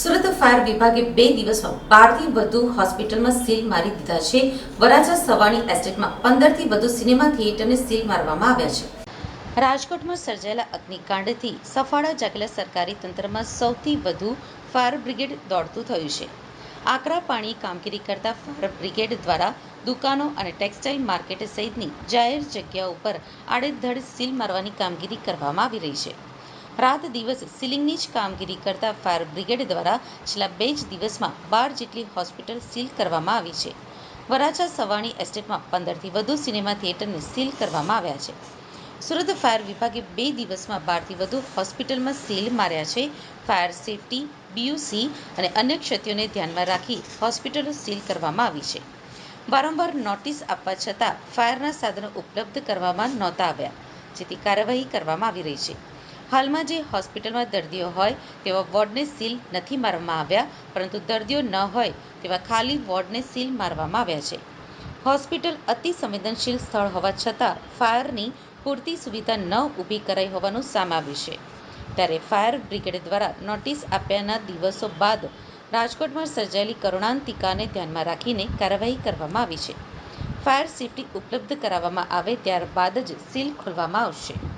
Surat fire વિભાગે બે દિવસમાં બારથી વધુ હોસ્પિટલમાં સીલ મારી દીધા છે. વરાછા સવાણી એસ્ટેટમાં પંદરથી વધુ સિનેમા થિયેટરને સીલ મારવામાં આવ્યા છે. રાજકોટમાં સર્જાયેલા અગ્નિકાંડથી સફાળા જાગેલા સરકારી તંત્રમાં સૌથી વધુ ફાયર બ્રિગેડ દોડતું થયું છે. આકરા પાણી કામગીરી કરતા ફાયર બ્રિગેડ દ્વારા દુકાનો અને ટેક્સટાઇલ માર્કેટ સહિતની જાહેર જગ્યાઓ પર આડેધડ સીલ મારવાની કામગીરી કરવામાં આવી રહી છે. રાત દિવસ સીલિંગની જ કામગીરી કરતા ફાયર બ્રિગેડ દ્વારા છેલ્લા બે જ દિવસમાં બાર જેટલી હોસ્પિટલ સીલ કરવામાં આવી છે. વરાછા સવાણી એસ્ટેટમાં પંદરથી વધુ સિનેમા થિયેટરને સીલ કરવામાં આવ્યા છે. સુરત ફાયર વિભાગે બે દિવસમાં બારથી વધુ હોસ્પિટલમાં સીલ માર્યા છે. ફાયર સેફટી, બીયુસી અને અન્ય ક્ષતિઓને ધ્યાનમાં રાખી હોસ્પિટલો સીલ કરવામાં આવી છે. વારંવાર નોટિસ આપવા છતાં ફાયરના સાધનો ઉપલબ્ધ કરવામાં નહોતા આવ્યા, જેથી કાર્યવાહી કરવામાં આવી રહી છે. હાલમાં જે હોસ્પિટલમાં દર્દીઓ હોય તેવા વોર્ડને સીલ નથી મારવામાં આવ્યા, પરંતુ દર્દીઓ ન હોય તેવા ખાલી વોર્ડને સીલ મારવામાં આવ્યા છે. હોસ્પિટલ અતિ સંવેદનશીલ સ્થળ હોવા છતાં ફાયરની પૂરતી સુવિધા ન ઊભી કરાઈ હોવાનું સામે આવ્યું છે. ત્યારે ફાયર બ્રિગેડ દ્વારા નોટિસ આપ્યાના દિવસો બાદ રાજકોટમાં સર્જાયેલી કરુણાંતિકાને ધ્યાનમાં રાખીને કાર્યવાહી કરવામાં આવી છે. ફાયર સેફટી ઉપલબ્ધ કરાવવામાં આવે ત્યારબાદ જ સીલ ખોલવામાં આવશે.